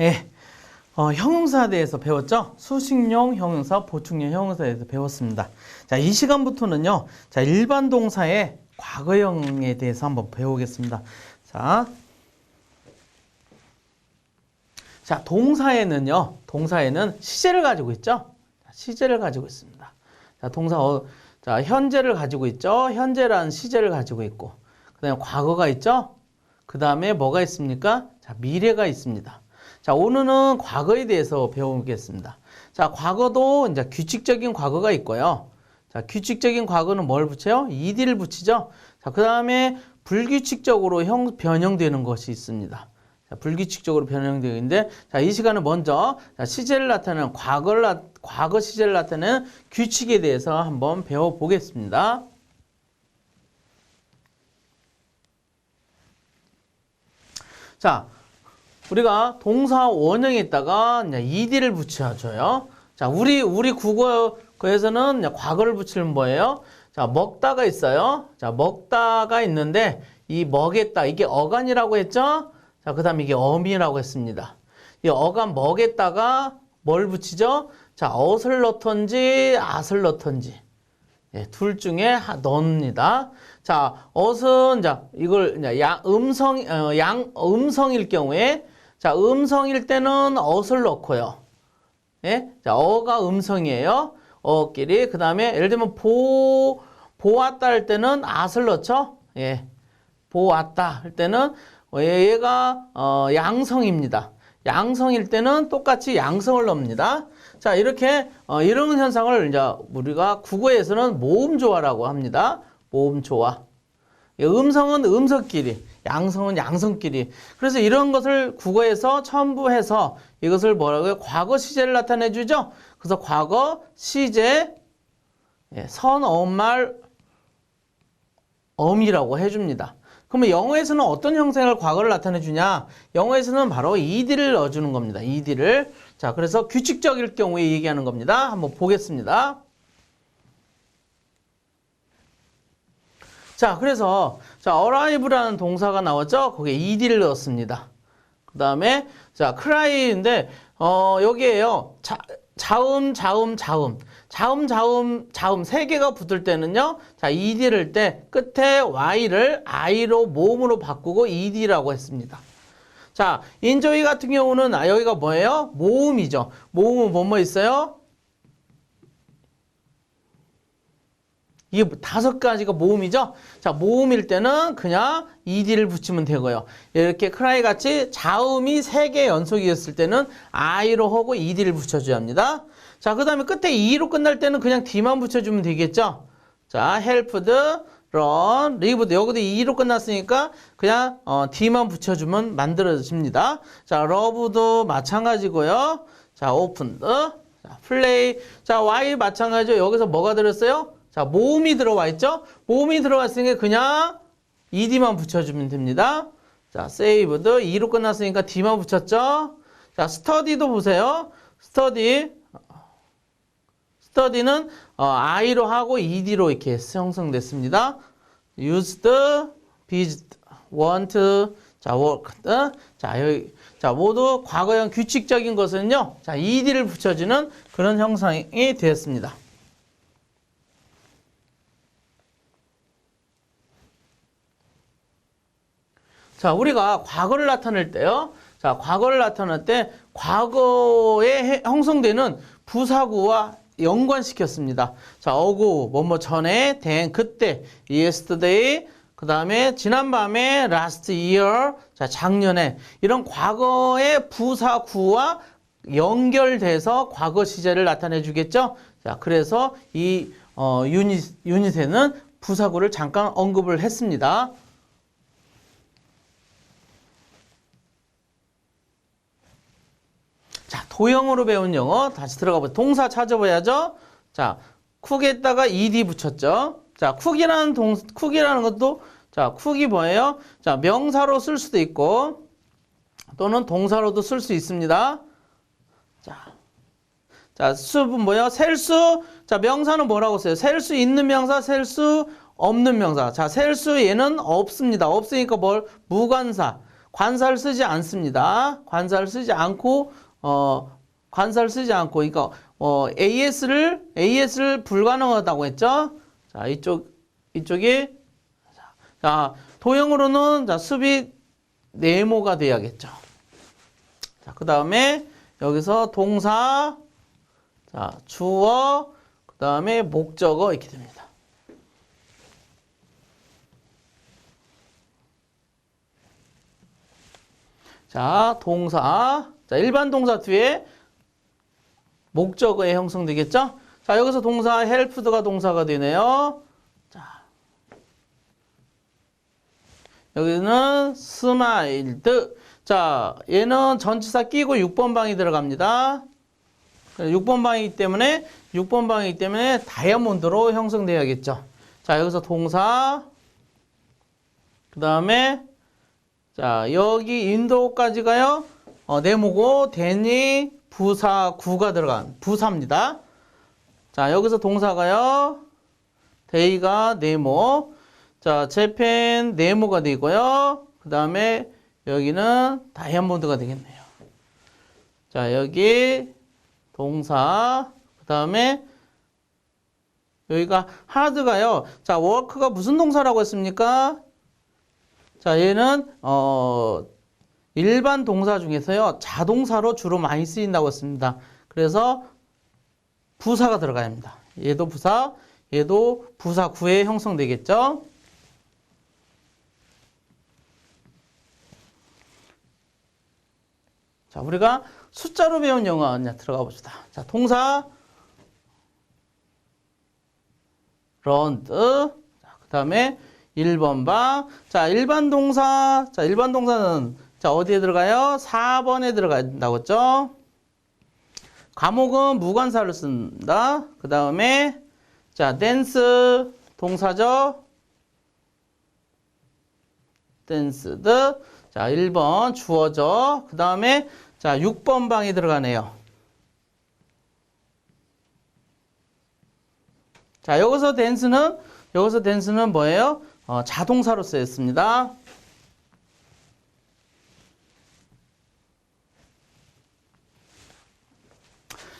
예. 어, 형용사에 대해서 배웠죠? 수식용 형용사, 보충용 형용사에 대해서 배웠습니다. 자, 이 시간부터는요, 자, 일반 동사의 과거형에 대해서 한번 배우겠습니다. 자, 자, 동사에는요, 동사에는 시제를 가지고 있죠? 자, 시제를 가지고 있습니다. 자, 동사, 어, 자, 현재를 가지고 있죠? 현재라는 시제를 가지고 있고, 그 다음에 과거가 있죠? 그 다음에 뭐가 있습니까? 자, 미래가 있습니다. 자, 오늘은 과거에 대해서 배우겠습니다. 자, 과거도 이제 규칙적인 과거가 있고요. 자, 규칙적인 과거는 뭘 붙여요? ed를 붙이죠. 자, 그 다음에 불규칙적으로 형, 변형되는 것이 있습니다. 자, 불규칙적으로 변형되어 있는데, 자, 이 시간은 먼저 자, 시제를 나타내는 과거를, 나, 과거 시제를 나타내는 규칙에 대해서 한번 배워보겠습니다. 자, 우리가 동사 원형에다가 ed를 붙여줘요. 자, 우리 우리 국어에서는 과거를 붙이는 뭐예요? 자, 먹다가 있어요. 자, 먹다가 있는데 이 먹겠다 이게 어간이라고 했죠? 자, 그다음 이게 어미라고 했습니다. 이 어간 먹겠다가 뭘 붙이죠? 자, 어을 넣던지 아을 넣던지 예, 둘 중에 하- 넣습니다. 자, 어은 자 이걸 양 음성 어, 양 음성일 경우에 자 음성일 때는 어을 넣고요. 예, 자 어가 음성이에요. 어끼리 그 다음에 예를 들면 보 보았다 할 때는 아을 넣죠. 예, 보았다 할 때는 어, 얘가 어, 양성입니다. 양성일 때는 똑같이 양성을 넣습니다. 자, 이렇게 어, 이런 현상을 이제 우리가 국어에서는 모음 조화라고 합니다. 모음 조화. 예, 음성은 음성끼리, 양성은 양성끼리. 그래서 이런 것을 국어에서 첨부해서 이것을 뭐라고요? 과거 시제를 나타내 주죠. 그래서 과거 시제 예, 선어말 엄이라고 해줍니다. 그러면 영어에서는 어떤 형상을 과거를 나타내 주냐? 영어에서는 바로 ed를 넣어주는 겁니다. ed를. 자, 그래서 규칙적일 경우에 얘기하는 겁니다. 한번 보겠습니다. 자, 그래서 자, arrive라는 동사가 나왔죠? 거기에 ed를 넣었습니다. 그 다음에 자, cry인데 어, 여기에요. 자, 자음, 자음, 자음. 자음, 자음, 자음 세 개가 붙을 때는요. 자, ed를 때 끝에 y를 i로 모음으로 바꾸고 ed라고 했습니다. 자, 인조이 같은 경우는 아, 여기가 뭐예요? 모음이죠. 모음은 뭐뭐 있어요? 이게 뭐 다섯 가지가 모음이죠. 자, 모음일 때는 그냥 ed를 붙이면 되고요. 이렇게 크라이 같이 자음이 세 개 연속이었을 때는 i로 하고 ed를 붙여줘야 합니다. 자, 그 다음에 끝에 e로 끝날 때는 그냥 d만 붙여주면 되겠죠. 자, helped, run, lived. 여기도 e로 끝났으니까 그냥 어, d만 붙여주면 만들어집니다. 자, love도 마찬가지고요. 자, opened, 자, play. 자, y 마찬가지죠. 여기서 뭐가 들었어요? 자, 모음이 들어와 있죠? 모음이 들어왔으니까 그냥 ed만 붙여주면 됩니다. 자, saved. 2로 끝났으니까 d만 붙였죠? 자, study도 보세요. study. study는 어, i로 하고 ed로 이렇게 형성됐습니다. used, visited, want, 자, worked. 자, 여기, 자, 모두 과거형 규칙적인 것은요, 자, ed를 붙여주는 그런 형상이 되었습니다. 자, 우리가 과거를 나타낼 때요. 자, 과거를 나타낼 때 과거에 해- 형성되는 부사구와 연관시켰습니다. 자, 어고, 뭐뭐 전에, 된, 그때, yesterday, 그 다음에 지난밤에, last year, 자, 작년에, 이런 과거의 부사구와 연결돼서 과거 시제를 나타내 주겠죠? 자, 그래서 이, 어, 유닛, 유닛에는 부사구를 잠깐 언급을 했습니다. 도형으로 배운 영어 다시 들어가 보죠. 동사 찾아봐야죠. 자, 쿡에다가 ed 붙였죠. 자, 쿡이라는 동 쿡이라는 것도 자, 쿡이 뭐예요? 자, 명사로 쓸 수도 있고 또는 동사로도 쓸 수 있습니다. 자. 자, 수분 뭐예요? 셀 수. 자, 명사는 뭐라고 써요? 셀 수 있는 명사, 셀 수 없는 명사. 자, 셀 수 얘는 없습니다. 없으니까 뭘? 무관사. 관사를 쓰지 않습니다. 관사를 쓰지 않고 어 관사를 쓰지 않고 그러니까 어 AS를 AS를 불가능하다고 했죠. 자, 이쪽 이쪽이 자, 도형으로는 자, 수비 네모가 돼야겠죠. 자, 그다음에 여기서 동사 자, 주어 그다음에 목적어 이렇게 됩니다. 자, 동사. 자, 일반 동사 뒤에 목적어에 형성되겠죠? 자, 여기서 동사 helped가 동사가 되네요. 자. 여기는 smiled. 자, 얘는 전치사 끼고 6번 방이 들어갑니다. 6번 방이기 때문에 6번 방이기 때문에 다이아몬드로 형성돼야겠죠. 자, 여기서 동사 그다음에 자, 여기 인도까지 가요. 어, 네모고 대니 부사 구가 들어간 부사입니다. 자, 여기서 동사가요. 데이가 네모. 자, 재팬 네모가 되고요. 그 다음에 여기는 다이아몬드가 되겠네요. 자, 여기 동사 그 다음에 여기가 하드가요. 자, 워크가 무슨 동사라고 했습니까? 자, 얘는 어 일반 동사 중에서요. 자동사로 주로 많이 쓰인다고 했습니다. 그래서 부사가 들어가야 합니다. 얘도 부사, 얘도 부사 구에 형성되겠죠? 자, 우리가 숫자로 배운 영어 이제 들어가 봅시다. 자, 동사 런드 자, 그다음에 1번 방. 자, 일반 동사. 자, 일반 동사는 자, 어디에 들어가요? 4번에 들어간다고 했죠? 과목은 무관사를 쓴다. 그 다음에, 자, 댄스 동사죠? 댄스드. 자, 1번 주어져. 그 다음에, 자, 6번 방에 들어가네요. 자, 여기서 댄스는, 여기서 댄스는 뭐예요? 어, 자동사로 쓰였습니다.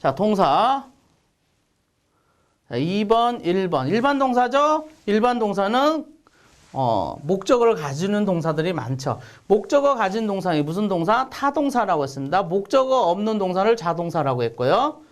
자, 동사. 자, 2번, 1번. 일반 동사죠? 일반 동사는 어, 목적어를 가지는 동사들이 많죠. 목적어 가진 동사이 무슨 동사? 타동사라고 했습니다. 목적어 없는 동사를 자동사라고 했고요.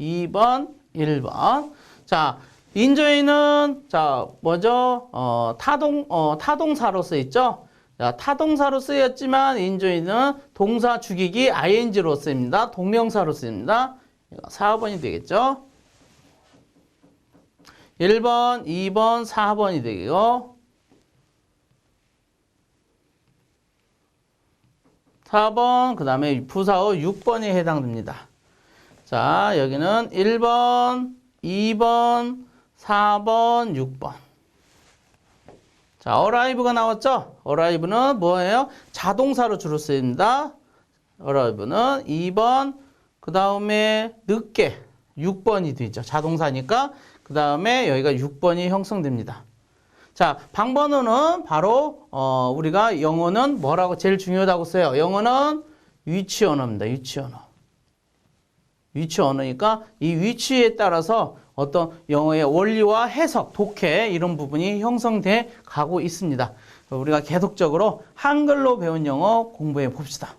2번, 1번. 자, 인조이는 자 뭐죠? 어, 타동 어, 타동사로 쓰였죠. 자, 타동사로 쓰였지만 인조이는 동사 죽이기 ing로 쓰입니다. 동명사로 쓰입니다. 4번이 되겠죠. 1번, 2번, 4번이 되고요. 4번, 그 다음에 부사어 6번에 해당됩니다. 자, 여기는 1번, 2번, 4번, 6번. 자, arrive가 나왔죠? arrive는 뭐예요? 자동사로 주로 쓰입니다. arrive는 2번, 그 다음에 늦게 6번이 되죠. 자동사니까 그 다음에 여기가 6번이 형성됩니다. 자, 방번호는 바로 어, 우리가 영어는 뭐라고 제일 중요하다고 써요. 영어는 위치 언어입니다. 위치 언어. 위치 언어니까 이 위치에 따라서 어떤 영어의 원리와 해석, 독해 이런 부분이 형성돼 가고 있습니다. 우리가 계속적으로 한글로 배운 영어 공부해 봅시다.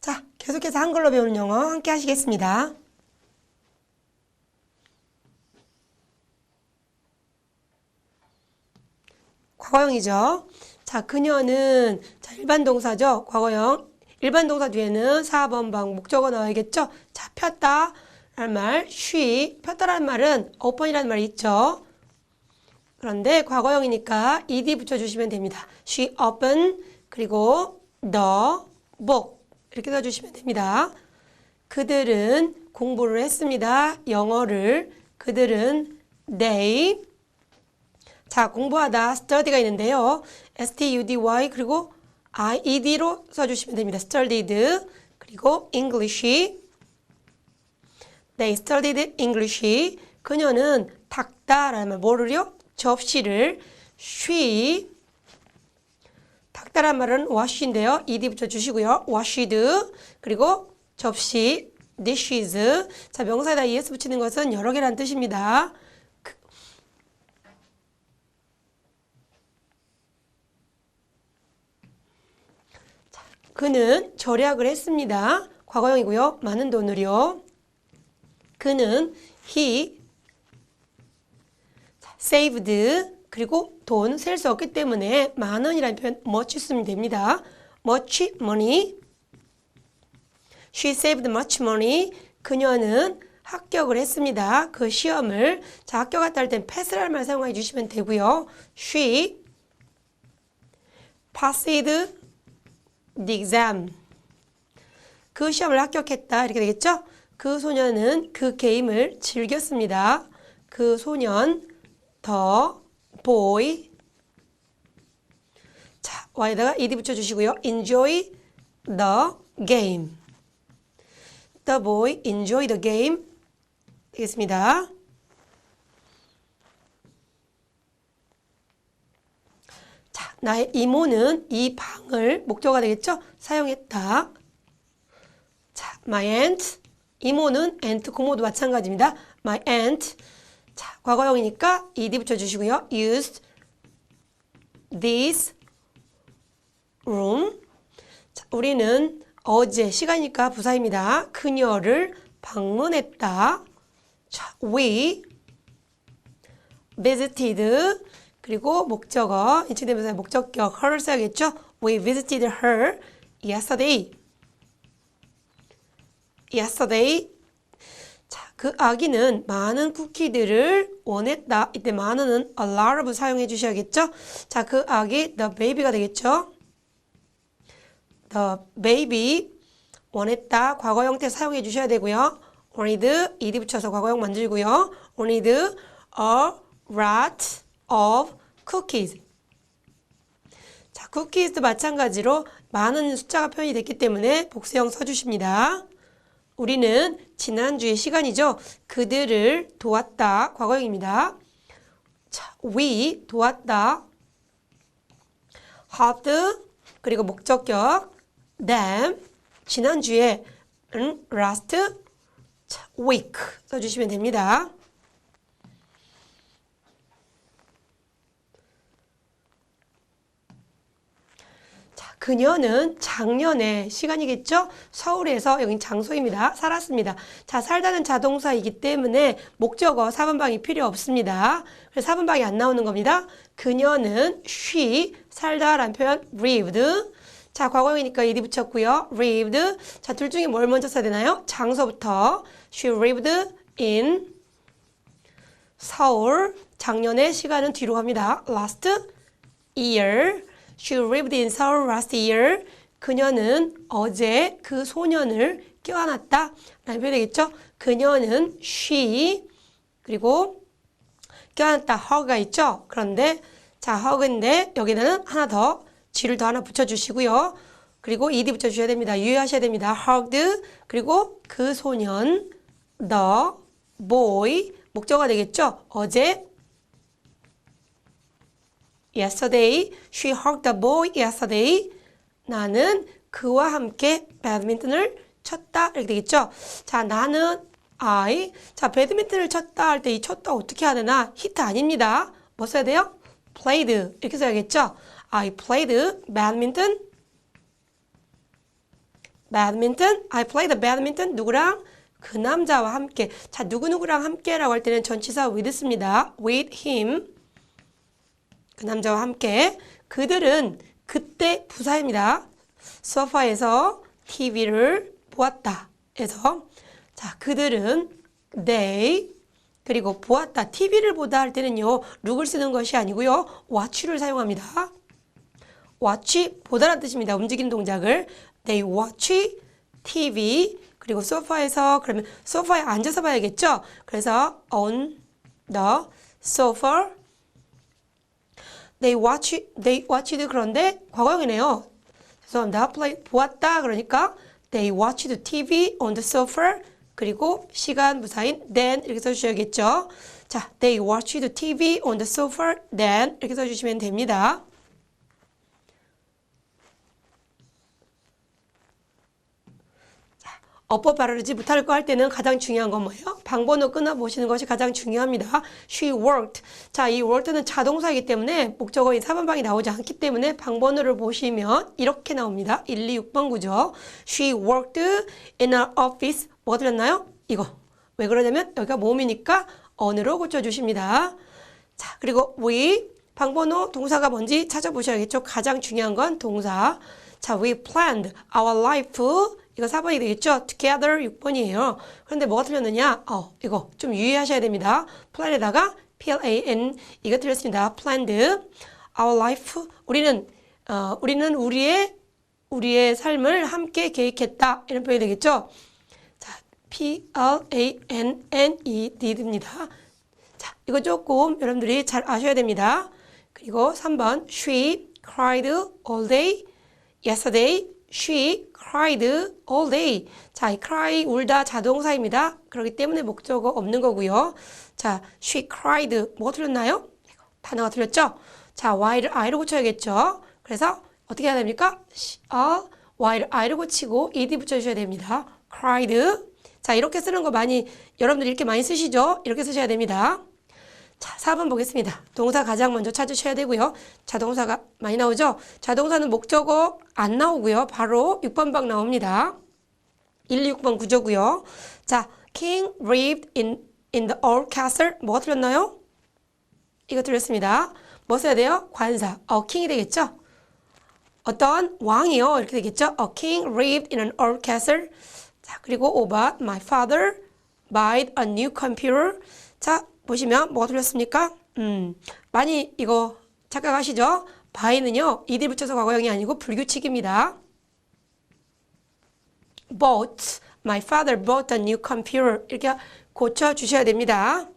자, 계속해서 한글로 배우는 영어 함께 하시겠습니다. 과거형이죠. 자, 그녀는 자, 일반 동사죠. 과거형. 일반 동사 뒤에는 4번 방 목적어 나와야겠죠. 자, 폈다 라는 말, she. 폈다라는 말은 open이라는 말이 있죠. 그런데 과거형이니까 ed 붙여주시면 됩니다. She opened 그리고 the book 이렇게 써주시면 됩니다. 그들은 공부를 했습니다. 영어를 그들은 they 자 공부하다 study가 있는데요. study 그리고 ied로 써주시면 됩니다. studied 그리고 English They studied English. 그녀는 닦다라는 말 뭐를요? 접시를 she 닥달한 말은 wash인데요. ed 붙여주시고요. washed 그리고 접시 dishes 자 명사에다 es 붙이는 것은 여러 개라는 뜻입니다. 그- 자, 그는 절약을 했습니다. 과거형이고요. 많은 돈을요. 그는 he 자, saved 그리고 돈 셀 수 없기 때문에 만 원이라는 표현 much 쓰면 됩니다. much money She saved much money. 그녀는 합격을 했습니다. 그 시험을 자 합격했다 할땐 pass라는 말 사용해 주시면 되고요. She passed the exam. 그 시험을 합격했다 이렇게 되겠죠? 그 소년은 그 게임을 즐겼습니다. 그 소년 더 boy 자 y에다가 ed 붙여주시고요. enjoy the game. The boy enjoy the game 되겠습니다. 자, 나의 이모는 이 방을 목적어가 되겠죠? 사용했다. 자, my aunt 이모는 aunt 고모도 마찬가지입니다. My aunt 자, 과거형이니까 ed 붙여주시고요. used this room 자, 우리는 어제 시간이니까 부사입니다. 그녀를 방문했다. 자, we visited 그리고 목적어 인칭 대명사 목적격 her를 써야겠죠? We visited her yesterday. yesterday. 자, 그 아기는 많은 쿠키들을 원했다. 이때 많은은 a lot of 사용해 주셔야겠죠? 자, 그 아기 the baby가 되겠죠? the baby 원했다 과거 형태 사용해 주셔야 되고요. wanted ed 붙여서 과거형 만들고요. wanted a lot of cookies. 자, cookies도 마찬가지로 많은 숫자가 표현이 됐기 때문에 복수형 써주십니다. 우리는 지난주의 시간이죠. 그들을 도왔다. 과거형입니다. 자, we 도왔다. helped 그리고 목적격 them 지난주에 음, last 자, week 써주시면 됩니다. 그녀는 작년에 시간이겠죠? 서울에서 여긴 장소입니다. 살았습니다. 자, 살다는 자동사이기 때문에 목적어 4번방이 필요 없습니다. 그래서 4번방이 안 나오는 겁니다. 그녀는 she 살다라는 표현 lived 자, 과거형이니까 ed 붙였고요. lived 자, 둘 중에 뭘 먼저 써야 되나요? 장소부터 she lived in 서울 작년에 시간은 뒤로 갑니다. last year she lived in Seoul last year 그녀는 어제 그 소년을 껴안았다 라는 표현이 되겠죠. 그녀는 she 그리고 껴안았다 hug가 있죠. 그런데 자 hug인데 여기는 하나 더 G를 더 하나 붙여주시고요. 그리고 ed 붙여주셔야 됩니다. 유의하셔야 됩니다. hugged 그리고 그 소년 the boy 목적어가 되겠죠. 어제 yesterday she hugged the boy yesterday 나는 그와 함께 배드민턴을 쳤다 이렇게 되겠죠. 자 나는 I 자 배드민턴을 쳤다 할 때 이 쳤다 어떻게 해야 되나 히트 아닙니다. 뭐 써야 돼요? played 이렇게 써야겠죠. I played badminton badminton I played badminton 누구랑 그 남자와 함께 자 누구누구랑 함께라고 할 때는 전치사 with 씁니다. with him 그 남자와 함께 그들은 그때 부사입니다. 소파에서 TV를 보았다. 해서 자 그들은 they 그리고 보았다. TV를 보다 할 때는요. 룩을 쓰는 것이 아니고요. watch를 사용합니다. watch 보다라는 뜻입니다. 움직이는 동작을 they watch TV 그리고 소파에서 그러면 소파에 앉아서 봐야겠죠. 그래서 on the sofa they watch they watched 그런데 과거형이네요. 죄송합니다. play 보았다 그러니까 they watched TV on the sofa 그리고 시간 부사인 then 이렇게 써주셔야겠죠. 자, they watched TV on the sofa then 이렇게 써주시면 됩니다. 어법 발음하지 못할 거 할 때는 가장 중요한 건 뭐예요? 방번호 끊어보시는 것이 가장 중요합니다. She worked. 자, 이 worked는 자동사이기 때문에 목적어인 4번방이 나오지 않기 때문에 방번호를 보시면 이렇게 나옵니다. 1, 2, 6번 구죠. She worked in an office. 뭐가 들렸나요? 이거. 왜 그러냐면 여기가 몸이니까 언으로 고쳐주십니다. 자, 그리고 we 방번호 동사가 뭔지 찾아보셔야겠죠. 가장 중요한 건 동사. 자, we planned our life. 이거 4번이 되겠죠? together 6번이에요. 그런데 뭐가 틀렸느냐? 어, 이거 좀 유의하셔야 됩니다. plan에다가 plan 이거 틀렸습니다. planned our life. 우리는 어, 우리는 우리의 우리의 삶을 함께 계획했다. 이런 표현이 되겠죠? 자, P L A N N E did입니다. 자, 이거 조금 여러분들이 잘 아셔야 됩니다. 그리고 3번 she cried all day yesterday. She cried all day. 자, 이 cry 울다 자동사입니다. 그렇기 때문에 목적어 없는 거고요. 자, she cried 뭐가 틀렸나요? 단어가 틀렸죠? 자, y를 i로 고쳐야겠죠? 그래서 어떻게 해야 됩니까? she, 아, y를 i로 고치고 ed 붙여주셔야 됩니다. cried. 자, 이렇게 쓰는 거 많이 여러분들 이렇게 많이 쓰시죠? 이렇게 쓰셔야 됩니다. 자, 4번 보겠습니다. 동사 가장 먼저 찾으셔야 되고요. 자동사가 많이 나오죠? 자동사는 목적어 안 나오고요. 바로 6번 방 나옵니다. 1, 6번 구조고요. 자, King lived in, in the old castle. 뭐가 틀렸나요? 이거 틀렸습니다. 뭐 써야 돼요? 관사. 어, king이 되겠죠? 어떤 왕이요. 이렇게 되겠죠? A king lived in an old castle. 자, 그리고 5번 My father bought a new computer. 자, 보시면 뭐가 틀렸습니까? 음, 많이 이거 착각하시죠? buy는요. 이들 붙여서 과거형이 아니고 불규칙입니다. bought. My father bought a new computer. 이렇게 고쳐 주셔야 됩니다.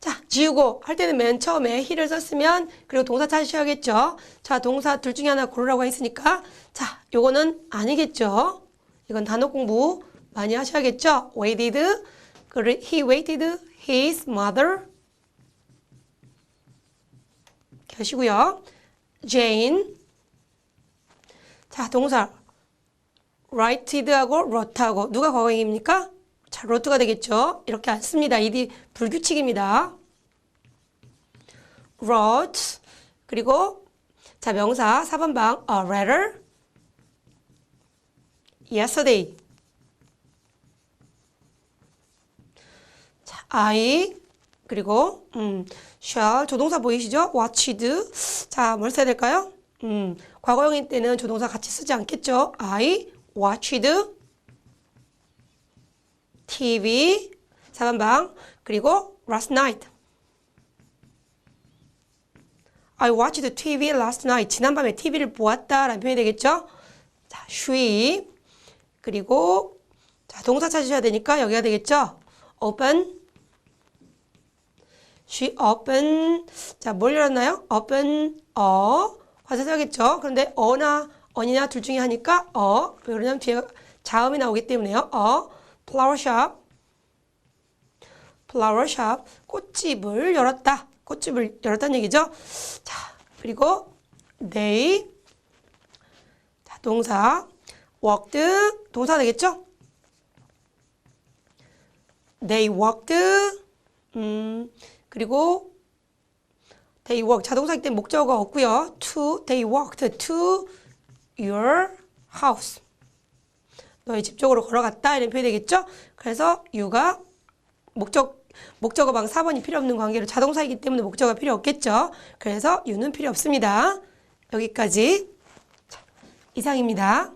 자, 지우고 할 때는 맨 처음에 he를 썼으면 그리고 동사 찾으셔야겠죠. 자, 동사 둘 중에 하나 고르라고 했으니까 자, 요거는 아니겠죠. 이건 단어 공부 많이 하셔야겠죠. waited, he waited his mother 이렇게 하시고요. Jane 자, 동사 writed하고 wrote하고 누가 과거형입니까? 자, wrote가 되겠죠. 이렇게 안 씁니다. 이디 불규칙입니다. wrote 그리고 자, 명사 4번 방 a letter yesterday I 그리고 음, shall 조동사 보이시죠? watched 자, 뭘 써야 될까요? 음, 과거형일 때는 조동사 같이 쓰지 않겠죠? I watched TV 4번 방 그리고 last night I watched TV last night 지난밤에 TV를 보았다 라는 표현이 되겠죠? 자, she 그리고 자, 동사 찾으셔야 되니까 여기가 되겠죠? open she open 자, 뭘 열었나요? open 어 과사 써야겠죠? 그런데 어나 언이나 둘 중에 하니까 어 왜 그러냐면 뒤에 자음이 나오기 때문에요. 어 flower shop flower shop 꽃집을 열었다. 꽃집을 열었다는 얘기죠. 자, 그리고 they 자, 동사 walked 동사 되겠죠? they walked 음, 그리고 they walk 자동사일 때 목적어가 없고요. to they walked to your house. 너희 집 쪽으로 걸어갔다 이런 표현이 되겠죠? 그래서 you가 목적 목적어 방 4번이 필요 없는 관계로 자동사이기 때문에 목적어가 필요 없겠죠? 그래서 you는 필요 없습니다. 여기까지 자, 이상입니다.